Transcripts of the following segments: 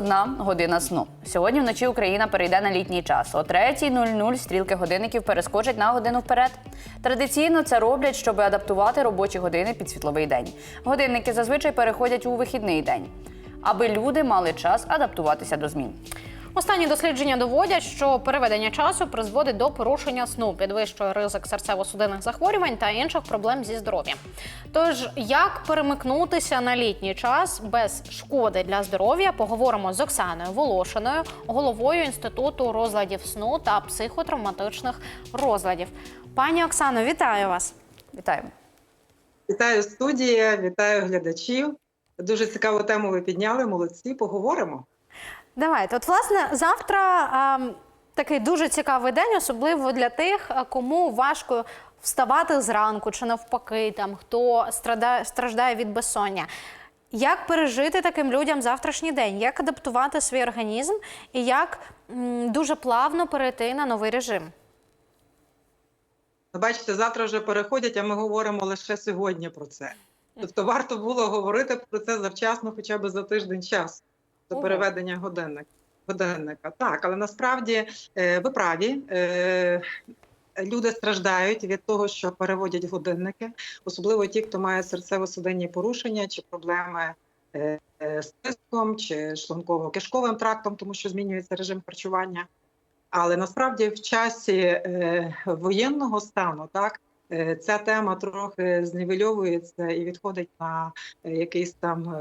Одна година сну. Сьогодні вночі Україна перейде на літній час. О 3.00 стрілки годинників перескочать на годину вперед. Традиційно це роблять, щоб адаптувати робочі години під світловий день. Годинники зазвичай переходять у вихідний день, аби люди мали час адаптуватися до змін. Останні дослідження доводять, що переведення часу призводить до порушення сну, підвищує ризик серцево-судинних захворювань та інших проблем зі здоров'ям. Тож, як перемикнутися на літній час без шкоди для здоров'я, поговоримо з Оксаною Волошиною, головою інституту розладів сну та психотравматичних розладів. Пані Оксано, вітаю вас. Вітаємо. Вітаю студія, вітаю глядачів. Дуже цікаву тему ви підняли. Молодці, поговоримо. Давайте, от власне, завтра а, такий дуже цікавий день, особливо для тих, кому важко вставати зранку чи навпаки, там хто страдає, страждає від безсоння. Як пережити таким людям завтрашній день? Як адаптувати свій організм і як м, дуже плавно перейти на новий режим? Бачите, завтра вже переходять, а ми говоримо лише сьогодні про це. Тобто варто було говорити про це завчасно, хоча б за тиждень часу до Ого. переведення годинник, годинника. Так, але насправді е, ви праві. Е, Люди страждають від того, що переводять годинники, особливо ті, хто має серцево-судинні порушення чи проблеми е, з тиском чи шлунково-кишковим трактом, тому що змінюється режим харчування. Але насправді в часі воєнного стану так ця тема трохи знівельовується і відходить на якийсь там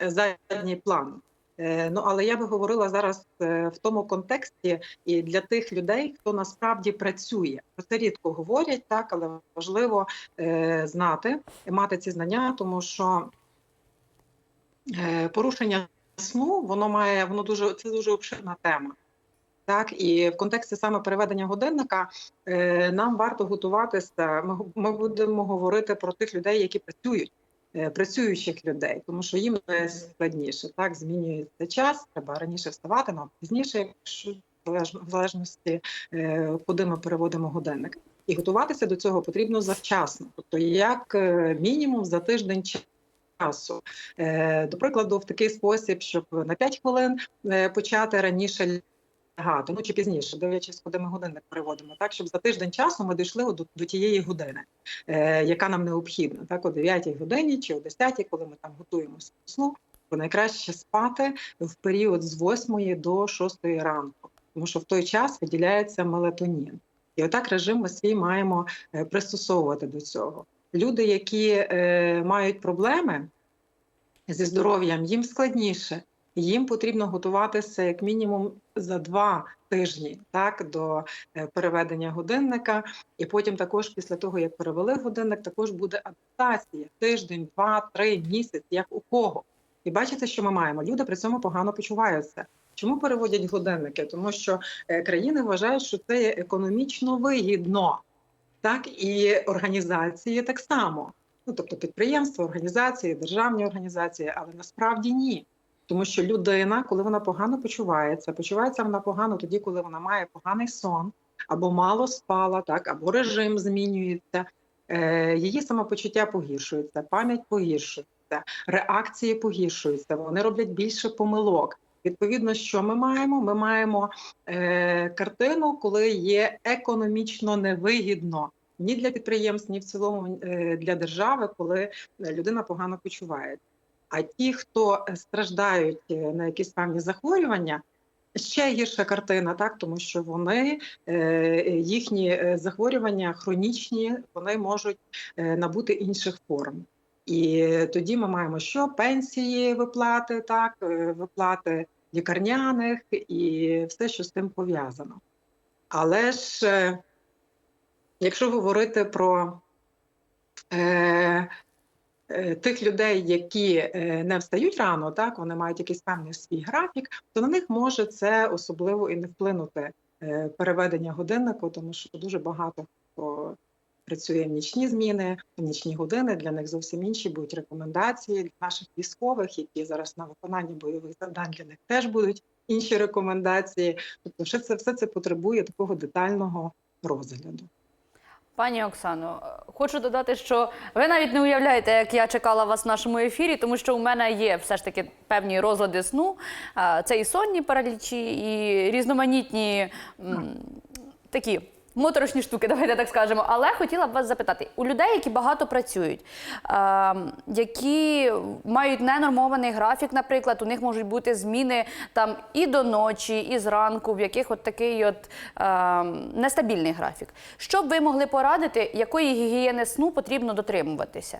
задній план. Е, ну але я би говорила зараз е, в тому контексті і для тих людей, хто насправді працює. Про це рідко говорять, так але важливо е, знати і мати ці знання, тому що порушення сну воно має воно дуже це дуже обширна тема. Так, і в контексті саме переведення годинника нам варто готуватися. Ми, ми будемо говорити про тих людей, які працюють, працюючих людей, тому що їм складніше. Так, змінюється час, треба раніше вставати, нам пізніше, якщо в залежності, е, куди ми переводимо годинник. І готуватися до цього потрібно завчасно, тобто як е, мінімум за тиждень часу. Е, До прикладу, в такий спосіб, щоб на 5 хвилин е, почати раніше лягати, ну чи пізніше, дивлячись, куди ми годинник переводимо, так щоб за тиждень часу ми дійшли до, до тієї години, е, яка нам необхідна, так о 9 годині чи о 10, коли ми там готуємося до сну, то найкраще спати в період з 8 до 6 ранку, тому що в той час виділяється мелатонін. І отак режим ми свій маємо е, пристосовувати до цього. Люди, які е, мають проблеми зі здоров'ям, їм складніше. Їм потрібно готуватися як мінімум за два тижні так до е, переведення годинника. І потім також після того, як перевели годинник, також буде адаптація тиждень, два, три місяць, як у кого. І бачите, що ми маємо. Люди при цьому погано почуваються. Чому переводять годинники? Тому що е, країни вважають, що це є економічно вигідно, так і організації так само. Ну тобто підприємства, організації, державні організації, але насправді ні. Тому що людина, коли вона погано почувається, почувається вона погано тоді, коли вона має поганий сон, або мало спала, так, або режим змінюється, е, її самопочуття погіршується, пам'ять погіршується, реакції погіршуються, вони роблять більше помилок. Відповідно, що ми маємо? Ми маємо е, картину, коли є економічно невигідно ні для підприємств, ні в цілому е, для держави, коли людина погано почувається. А ті, хто е, страждають е, на якісь певні захворювання, ще гірша картина, так тому що вони е, їхні захворювання хронічні, вони можуть набути інших форм. І тоді ми маємо що пенсії, виплати, так виплати лікарняних і все, що з тим пов'язано. Але ж якщо говорити про е, тих людей, які е, не встають рано, так вони мають якийсь певний свій графік, то на них може це особливо і не вплинути е, переведення годиннику, тому що дуже багато хто працює в нічні зміни, в нічні години. Для них зовсім інші будуть рекомендації для наших військових, які зараз на виконанні бойових завдань для них теж будуть інші рекомендації. Тобто, все це все це потребує такого детального розгляду. Пані Оксано, хочу додати, що ви навіть не уявляєте, як я чекала вас в нашому ефірі, тому що у мене є все ж таки певні розлади сну. Це і сонні паралічі, і різноманітні такі. Моторошні штуки, давайте так скажемо. Але хотіла б вас запитати: у людей, які багато працюють, е, які мають ненормований графік, наприклад, у них можуть бути зміни там і до ночі, і зранку, в яких от такий от е, нестабільний графік. Що б ви могли порадити, якої гігієни сну потрібно дотримуватися?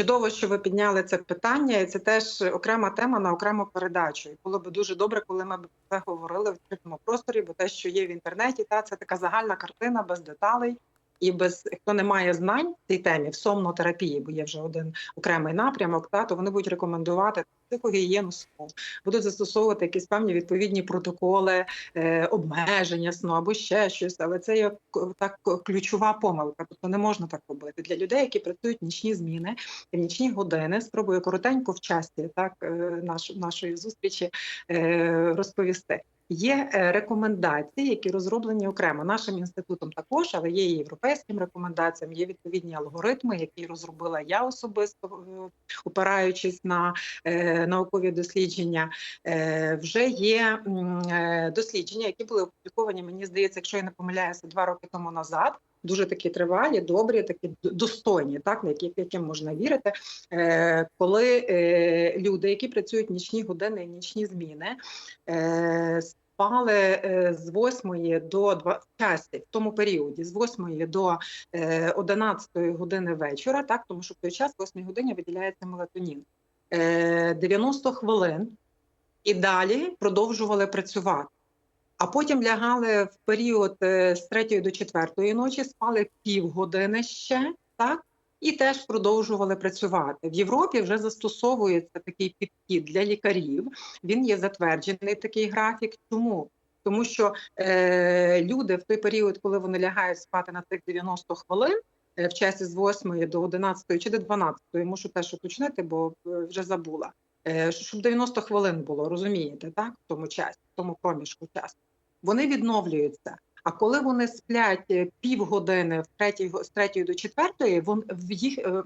Чудово, що ви підняли це питання, і це теж окрема тема на окрему передачу. І було б дуже добре, коли ми б це говорили в цьому просторі, бо те, що є в інтернеті, та це така загальна картина без деталей. І без хто не має знань в цій темі в сомнотерапії, бо є вже один окремий напрямок, та то вони будуть рекомендувати психогігієну сну, будуть застосовувати якісь певні відповідні протоколи, е, обмеження сну або ще щось. Але це є так ключова помилка. Тобто не можна так робити для людей, які працюють нічні зміни в нічні години. Спробую коротенько в часі так е, наш, нашої зустрічі е, розповісти. Є е, рекомендації, які розроблені окремо нашим інститутом, також, але є і європейським рекомендаціям. Є відповідні алгоритми, які розробила я особисто, е, опираючись на е, наукові дослідження. Вже є дослідження, які були опубліковані. Мені здається, якщо я не помиляюся, два роки тому назад. Дуже такі тривалі, добрі, такі достойні, так на які яким можна вірити. Е, коли е, люди, які працюють нічні години і нічні зміни, е, спали е, з 8 до 2 в тому періоді, з 8 до е, 11 години вечора, так тому що в той час, в 8 годині, виділяється мелатонін. Е, 90 хвилин і далі продовжували працювати. А потім лягали в період е, з 3 до 4 ночі, спали півгодини ще, так? І теж продовжували працювати. В Європі вже застосовується такий підхід для лікарів. Він є затверджений такий графік. Чому? Тому що е, люди в той період, коли вони лягають спати на цих 90 хвилин, е, в часі з 8 до 11 чи до 12, мушу теж уточнити, бо е, вже забула. Щоб 90 хвилин було, розумієте, так? В тому часі, в тому проміжку часу. Вони відновлюються. А коли вони сплять е, півгодини в третій, з третьої до четвертої, вон в їх е,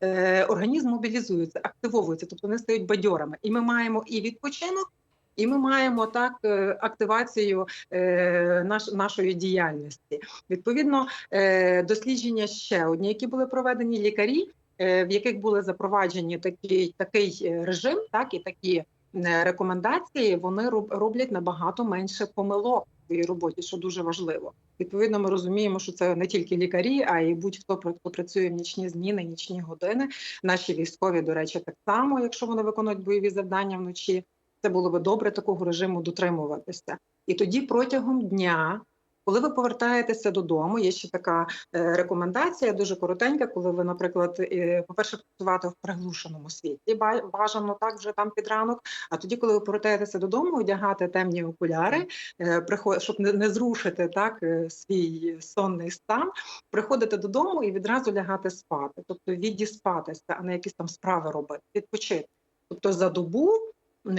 е, організм мобілізується, активовується, тобто вони стають бадьорами. І ми маємо і відпочинок, і ми маємо так е, активацію е, наш, нашої діяльності. Відповідно, е, дослідження ще одні, які були проведені лікарі, е, в яких були запроваджені такий, такий е, режим, так і такі рекомендації, вони роб- роблять набагато менше помилок в своїй роботі, що дуже важливо. Відповідно, ми розуміємо, що це не тільки лікарі, а й будь-хто хто працює в нічні зміни, нічні години. Наші військові, до речі, так само, якщо вони виконують бойові завдання вночі, це було би добре такого режиму дотримуватися. І тоді протягом дня. Коли ви повертаєтеся додому, є ще така е, рекомендація, дуже коротенька. Коли ви, наприклад, е, по-перше, працювати в приглушеному світлі, ба- бажано так вже там під ранок. А тоді, коли ви повертаєтеся додому, одягати темні окуляри, е, щоб не, зрушити так е, свій сонний стан, приходити додому і відразу лягати спати, тобто відіспатися, а не якісь там справи робити, відпочити. Тобто за добу,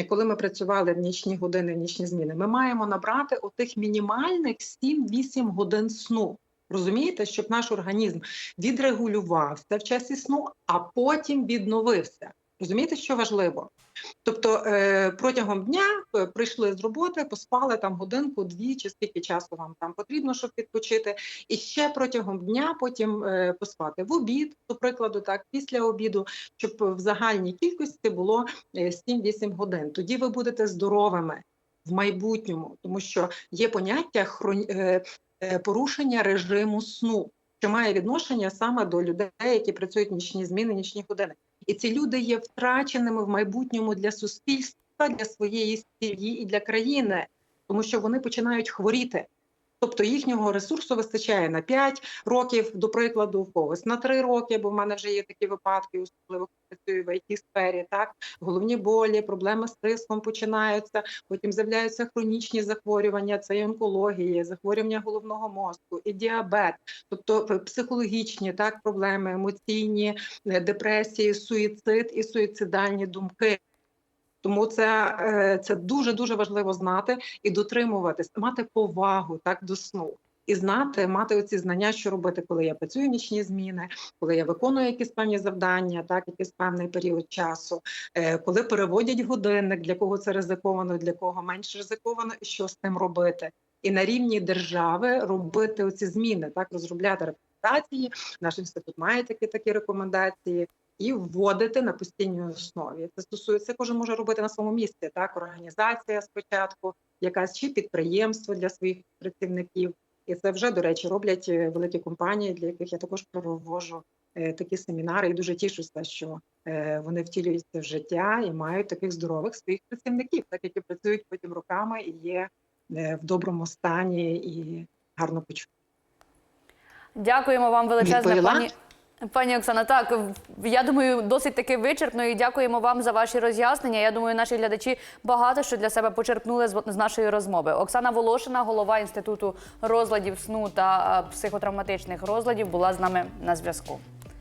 коли ми працювали в нічні години, в нічні зміни, ми маємо набрати отих мінімальних 7-8 годин сну. Розумієте, щоб наш організм відрегулювався в часі сну, а потім відновився. Розумієте, що важливо? Тобто е, протягом дня е, прийшли з роботи, поспали там годинку, дві чи скільки часу вам там потрібно, щоб відпочити, і ще протягом дня потім е, поспати в обід, до прикладу, так після обіду, щоб в загальній кількості було е, 7-8 годин. Тоді ви будете здоровими в майбутньому, тому що є поняття порушення режиму сну, що має відношення саме до людей, які працюють нічні зміни, нічні години. І ці люди є втраченими в майбутньому для суспільства, для своєї сім'ї і для країни, тому що вони починають хворіти. Тобто їхнього ресурсу вистачає на 5 років, до прикладу, в когось на 3 роки, бо в мене вже є такі випадки, особливо працюю в it сфері. Так головні болі, проблеми з тиском починаються. Потім з'являються хронічні захворювання, це і онкологія, захворювання головного мозку, і діабет, тобто психологічні так проблеми, емоційні е, депресії, суїцид і суїцидальні думки. Тому це, е, це дуже дуже важливо знати і дотримуватись, мати повагу так до сну. і знати, мати оці знання, що робити, коли я працюю нічні зміни, коли я виконую якісь певні завдання, так якийсь певний період часу, е, коли переводять годинник, для кого це ризиковано, для кого менш ризиковано, і що з тим робити. І на рівні держави робити оці зміни, так розробляти рекомендації. Наш інститут має такі такі рекомендації. І вводити на постійній основі. Це стосується, кожен може робити на своєму місці. Так, організація спочатку, якась чи підприємство для своїх працівників. І це вже, до речі, роблять е, великі компанії, для яких я також провожу е, такі семінари. І дуже тішуся, що е, вони втілюються в життя і мають таких здорових своїх працівників, так які працюють потім роками і є е, в доброму стані і гарно почувають. Дякуємо вам величезне, пані. Пані Оксана, так я думаю, досить таки вичерпно і дякуємо вам за ваші роз'яснення. Я думаю, наші глядачі багато що для себе почерпнули з, нашої розмови. Оксана Волошина, голова інституту розладів сну та психотравматичних розладів, була з нами на зв'язку.